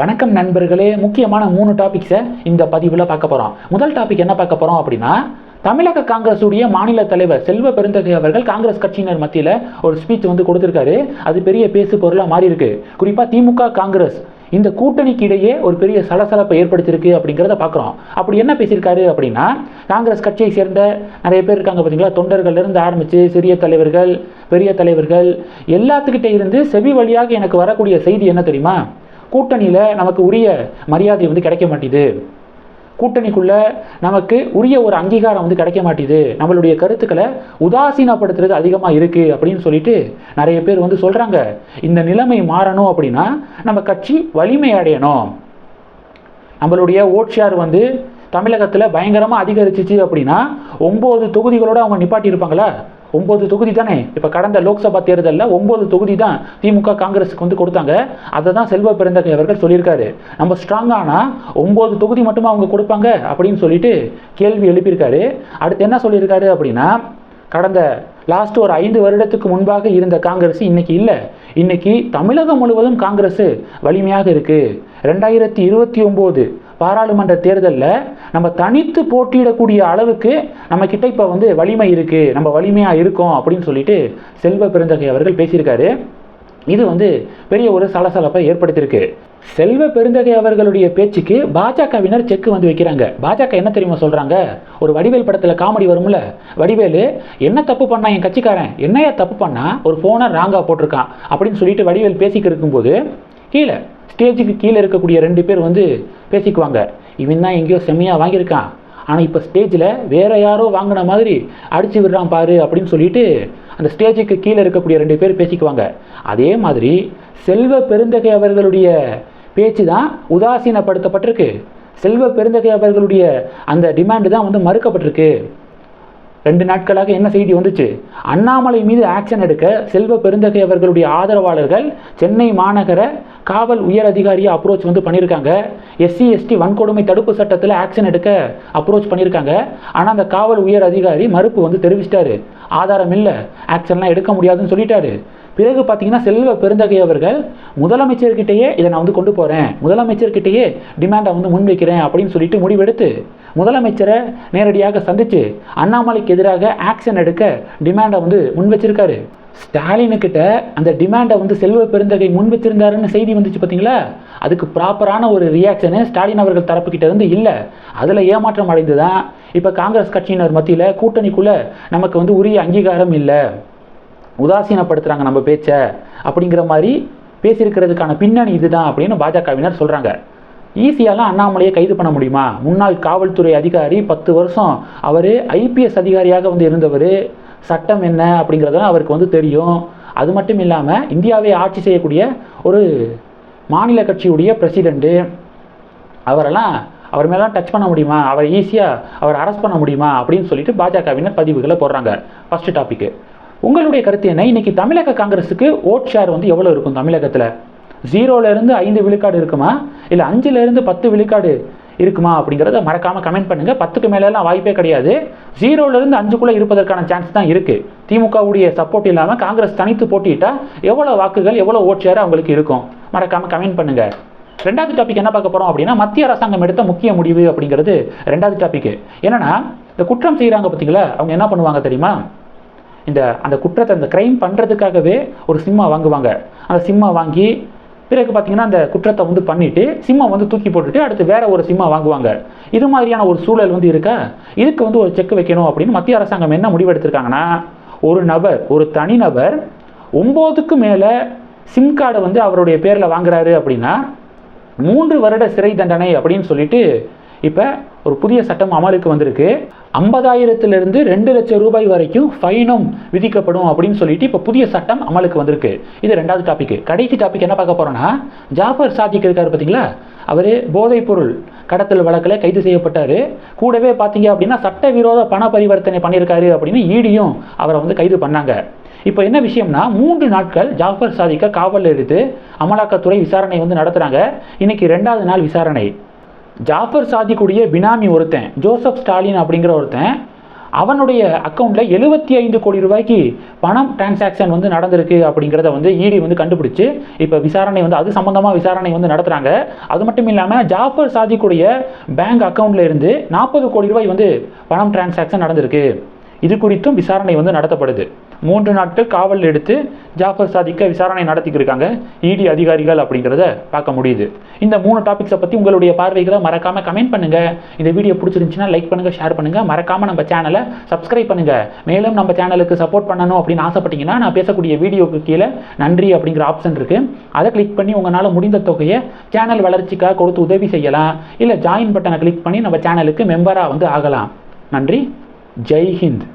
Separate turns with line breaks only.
வணக்கம் நண்பர்களே முக்கியமான மூணு டாபிக்ஸை இந்த பதிவில் பார்க்க போகிறோம் முதல் டாபிக் என்ன பார்க்க போகிறோம் அப்படின்னா தமிழக காங்கிரஸுடைய மாநில தலைவர் செல்வ பெருந்தகை அவர்கள் காங்கிரஸ் கட்சியினர் மத்தியில் ஒரு ஸ்பீச் வந்து கொடுத்துருக்காரு. அது பெரிய பேசு பொருளாக மாறி இருக்கு. குறிப்பாக திமுக காங்கிரஸ் இந்த கூட்டணிக்கு இடையே ஒரு பெரிய சலசலப்பை ஏற்படுத்தியிருக்கு அப்படிங்கிறத பார்க்குறோம். அப்படி என்ன பேசியிருக்காரு அப்படின்னா காங்கிரஸ் கட்சியை சேர்ந்த நிறைய பேர் இருக்காங்க பார்த்தீங்களா தொண்டர்கள்லேருந்து ஆரம்பித்து சிறிய தலைவர்கள் பெரிய தலைவர்கள் எல்லாத்துக்கிட்டே இருந்து செவி வழியாக எனக்கு வரக்கூடிய செய்தி என்ன தெரியுமா? கூட்டணியில் நமக்கு உரிய மரியாதை வந்து கிடைக்க மாட்டேது. கூட்டணிக்குள்ள நமக்கு உரிய ஒரு அங்கீகாரம் வந்து கிடைக்க மாட்டேது. நம்மளுடைய கருத்துக்களை உதாசீனப்படுத்துறது அதிகமாக இருக்குது அப்படின்னு சொல்லிட்டு நிறைய பேர் வந்து சொல்கிறாங்க இந்த நிலைமை மாறணும் அப்படின்னா நம்ம கட்சி வலிமை அடையணும். நம்மளுடைய ஓட் ஷேர் வந்து தமிழகத்தில் பயங்கரமாக அதிகரிச்சிச்சு அப்படின்னா ஒம்பது தொகுதிகளோடு அவங்க நிப்பாட்டியிருப்பாங்களா ஒம்பது தொகுதி தானே இப்போ கடந்த லோக்சபா தேர்தலில் ஒம்பது தொகுதி தான் திமுக காங்கிரஸுக்கு வந்து கொடுத்தாங்க. அதை தான் செல்வ பிறந்தகை அவர்கள் சொல்லியிருக்காரு. நம்ம ஸ்ட்ராங்கானா ஒம்பது தொகுதி மட்டுமா அவங்க கொடுப்பாங்க அப்படின்னு சொல்லிட்டு கேள்வி எழுப்பியிருக்காரு. அடுத்து என்ன சொல்லியிருக்காரு அப்படின்னா கடந்த லாஸ்ட் ஒரு ஐந்து வருடத்துக்கு முன்பாக இருந்த காங்கிரஸ் இன்னைக்கு இல்லை. இன்னைக்கு தமிழகம் முழுவதும் காங்கிரஸ் வலிமையாக இருக்குது ரெண்டாயிரத்தி இருபத்தி ஒம்போது பாராளுமன்ற தேர்தலில் நம்ம தனித்து போட்டியிடக்கூடிய அளவுக்கு நம்ம கிட்ட இப்போ வந்து வலிமை இருக்குது நம்ம வலிமையாக இருக்கோம் அப்படின்னு சொல்லிட்டு செல்வ பெருந்தகை அவர்கள் பேசியிருக்காரு. இது வந்து பெரிய ஒரு சலசலப்பை ஏற்படுத்தியிருக்கு. செல்வ பெருந்தகை அவர்களுடைய பேச்சுக்கு பாஜகவினர் செக் வந்து வைக்கிறாங்க. பாஜக என்ன தெரியுமா சொல்கிறாங்க ஒரு வடிவேல் படத்தில் காமெடி வரும்ல? வடிவேலு என்ன தப்பு பண்ணா என் கட்சிக்காரன்? என்னையா தப்பு பண்ணா? ஒரு ஃபோனை ராங்காக போட்டிருக்கான். அப்படின்னு சொல்லிட்டு வடிவேல் பேசிக்கிட்டு இருக்கும்போது கீழே. ஸ்டேஜுக்கு கீழே இருக்கக்கூடிய ரெண்டு பேர் வந்து பேசிக்குவாங்க. இவன் தான் எங்கேயோ செம்மையாக வாங்கியிருக்கான். ஆனால் இப்போ ஸ்டேஜில் வேறு யாரோ வாங்கின மாதிரி அடிச்சு விடுறான் பாரு அப்படின்னு சொல்லிட்டு அந்த ஸ்டேஜுக்கு கீழே இருக்கக்கூடிய ரெண்டு பேர் பேசிக்குவாங்க. அதே மாதிரி செல்வ பெருந்தகை அவர்களுடைய பேச்சு தான் உதாசீனப்படுத்தப்பட்டிருக்கு. செல்வ பெருந்தகை அவர்களுடைய அந்த டிமாண்டு தான் வந்து மறுக்கப்பட்டிருக்கு. ரெண்டு நாட்களாக என்ன செய்தி வந்துச்சு? அண்ணாமலை மீது ஆக்ஷன் எடுக்க செல்வ பெருந்தகை அவர்களுடைய ஆதரவாளர்கள் சென்னை மாநகர காவல் உயர் அதிகாரியை அப்ரோச் வந்து பண்ணியிருக்காங்க எஸ்சி எஸ்டி வன்கொடுமை தடுப்பு சட்டத்தில் ஆக்ஷன் எடுக்க அப்ரோச் பண்ணியிருக்காங்க ஆனால் அந்த காவல் உயர் அதிகாரி மறுப்பு வந்து தெரிவிச்சிட்டாரு. ஆதாரம் இல்லை. ஆக்ஷன்லாம் எடுக்க முடியாதுன்னு சொல்லிட்டாரு. பிறகு பார்த்தீங்கன்னா செல்வ பெருந்தகை அவர்கள் முதலமைச்சர்கிட்டயே இதை நான் வந்து கொண்டு போகிறேன் முதலமைச்சர்கிட்டயே டிமாண்டை வந்து முன்வைக்கிறேன் அப்படின்னு சொல்லிட்டு முடிவெடுத்து முதலமைச்சரை நேரடியாக சந்தித்து அண்ணாமலைக்கு எதிராக ஆக்ஷன் எடுக்க டிமாண்டை வந்து முன் வச்சிருக்காரு. ஸ்டாலினுக்கிட்ட அந்த டிமாண்டை வந்து செல்வ பெருந்தகை முன் வச்சிருந்தாருன்னு செய்தி வந்துச்சு பார்த்தீங்களா அதுக்கு ப்ராப்பரான ஒரு ரியாக்ஷனு ஸ்டாலின் அவர்கள் தரப்புக்கிட்ட இருந்து இல்லை. அதில் ஏமாற்றம் அடைந்து தான் இப்போ காங்கிரஸ் கட்சியினர் மத்தியில் கூட்டணிக்குள்ளே நமக்கு வந்து உரிய அங்கீகாரம் இல்லை. உதாசீனப்படுத்துகிறாங்க நம்ம பேச்சை அப்படிங்கிற மாதிரி பேசியிருக்கிறதுக்கான பின்னணி இதுதான் அப்படின்னு பாஜகவினர் சொல்கிறாங்க ஈஸியாலாம் அண்ணாமலையை கைது பண்ண முடியுமா? முன்னாள் காவல்துறை அதிகாரி பத்து வருஷம். அவர் ஐபிஎஸ் அதிகாரியாக வந்து இருந்தவர். சட்டம் என்ன அப்படிங்கிறதெல்லாம் அவருக்கு வந்து தெரியும். அது மட்டும் இல்லாமல் இந்தியாவை ஆட்சி செய்யக்கூடிய ஒரு மாநில கட்சியுடைய பிரசிடெண்ட்டு அவரெல்லாம் அவர் மேலாம் டச் பண்ண முடியுமா? அவரை ஈஸியாக அவர் அரெஸ்ட் பண்ண முடியுமா? அப்படின்னு சொல்லிட்டு பாஜகவினர் பதிவுகளை போடுறாங்க. ஃபஸ்ட்டு டாப்பிக்கு உங்களுடைய கருத்து என்ன? இன்னைக்கு தமிழக காங்கிரஸுக்கு ஓட் ஷேர் வந்து எவ்வளோ இருக்கும் தமிழகத்தில்? ஜீரோலேருந்து ஐந்து விழுக்காடு இருக்குமா? இல்லை அஞ்சுலேருந்து பத்து விழுக்காடு இருக்குமா அப்படிங்கிறத மறக்காமல் கமெண்ட் பண்ணுங்கள் பத்துக்கு மேலெல்லாம் வாய்ப்பே கிடையாது. ஜீரோலேருந்து அஞ்சுக்குள்ளே இருப்பதற்கான சான்ஸ் தான் இருக்குது திமுகவுடைய சப்போர்ட் இல்லாமல் காங்கிரஸ் தனித்து போட்டிட்டால் எவ்வளோ வாக்குகள் எவ்வளோ ஓட் ஷேர் அவங்களுக்கு இருக்கும்? மறக்காமல் கமெண்ட் பண்ணுங்கள் ரெண்டாவது டாபிக் என்ன பார்க்க போகிறோம் அப்படின்னா மத்திய அரசாங்கம் எடுத்த முக்கிய முடிவு அப்படிங்கிறது ரெண்டாவது டாபிக் என்னென்னா இந்த குற்றம் செய்கிறாங்க பார்த்தீங்களா அவங்க என்ன பண்ணுவாங்க தெரியுமா? இந்த அந்த குற்றத்தை அந்த க்ரைம் பண்ணுறதுக்காகவே ஒரு சிம்மா வாங்குவாங்க. அந்த சிம்மா வாங்கி பிறகு பார்த்தீங்கன்னா அந்த குற்றத்தை வந்து பண்ணிவிட்டு சிம்மா வந்து தூக்கி போட்டுட்டு அடுத்து வேற ஒரு சிம்மா வாங்குவாங்க. இது மாதிரியான ஒரு சூழல் வந்து இருக்கா? இதுக்கு வந்து ஒரு செக் வைக்கணும் அப்படின்னு மத்திய அரசாங்கம் என்ன முடிவெடுத்திருக்காங்கன்னா ஒரு நபர் ஒரு தனிநபர் ஒம்போதுக்கு மேலே சிம் கார்டை வந்து அவருடைய பேரில் வாங்குறாரு அப்படின்னா மூன்று வருட சிறை தண்டனை அப்படின்னு சொல்லிட்டு இப்போ ஒரு புதிய சட்டம் அமலுக்கு வந்திருக்கு. ஐம்பதாயிரத்திலிருந்து ரெண்டு லட்சம் ரூபாய் வரைக்கும் ஃபைனும் விதிக்கப்படும் அப்படின்னு சொல்லிட்டு இப்போ புதிய சட்டம் அமலுக்கு வந்திருக்கு. இது ரெண்டாவது டாபிக் கடைசி டாபிக் என்ன பார்க்க போகிறோன்னா ஜாஃபர் சாதிக் இருக்கார் பார்த்தீங்களா அவர் போதைப்பொருள் கடத்தல் வழக்கில் கைது செய்யப்பட்டார். கூடவே பார்த்தீங்க அப்படின்னா சட்டவிரோத பண பரிவர்த்தனை பண்ணியிருக்காரு அப்படின்னு ஈடியும் அவரை வந்து கைது பண்ணாங்க. இப்போ என்ன விஷயம்னா மூன்று நாட்கள் ஜாஃபர் சாதிக்க காவலில் எடுத்து அமலாக்கத்துறை விசாரணை வந்து நடத்துகிறாங்க இன்னைக்கு ரெண்டாவது நாள் விசாரணை. ஜாஃபர் சாதிக்குடைய பினாமி ஒருத்தன் ஜோசப் ஸ்டாலின் அப்படிங்கிற ஒருத்தன் அவனுடைய அக்கௌண்ட்டில் எழுபத்தி ஐந்து கோடி ரூபாய்க்கு பணம் டிரான்சாக்ஷன் வந்து நடந்திருக்கு அப்படிங்கிறத வந்து இடி வந்து கண்டுபிடிச்சு இப்போ விசாரணை வந்து அது சம்மந்தமாக விசாரணை வந்து நடத்துகிறாங்க அது மட்டும் இல்லாமல் ஜாஃபர் சாதிக்குடைய பேங்க் அக்கௌண்ட்டில் இருந்து நாற்பது கோடி ரூபாய் வந்து பணம் டிரான்சாக்ஷன் நடந்திருக்கு. இது குறித்தும் விசாரணை வந்து நடத்தப்படுது. மூன்று நாட்கள் காவல் எடுத்து ஜாஃபர் சாதிக்க விசாரணை நடத்திக்கிருக்காங்க. இடி அதிகாரிகள் அப்படிங்கிறத பார்க்க முடியுது. இந்த மூணு டாபிக்ஸை பற்றி உங்களுடைய பார்வைகளை மறக்காமல் கமெண்ட் பண்ணுங்கள் இந்த வீடியோ பிடிச்சிருந்துச்சுன்னா லைக் பண்ணுங்கள் ஷேர் பண்ணுங்கள் மறக்காமல் நம்ம சேனலை சப்ஸ்கிரைப் பண்ணுங்கள் மேலும் நம்ம சேனலுக்கு சப்போர்ட் பண்ணணும் அப்படின்னு ஆசைப்பட்டீங்கன்னா நான் பேசக்கூடிய வீடியோக்கு கீழே நன்றி அப்படிங்கிற ஆப்ஷன் இருக்குது அதை கிளிக் பண்ணி உங்களால் முடிந்த தொகையை சேனல் வளர்ச்சிக்காக கொடுத்து உதவி செய்யலாம். இல்லை ஜாயின் பட்டனை கிளிக் பண்ணி நம்ம சேனலுக்கு மெம்பராக வந்து ஆகலாம். நன்றி. ஜெய் ஹிந்த்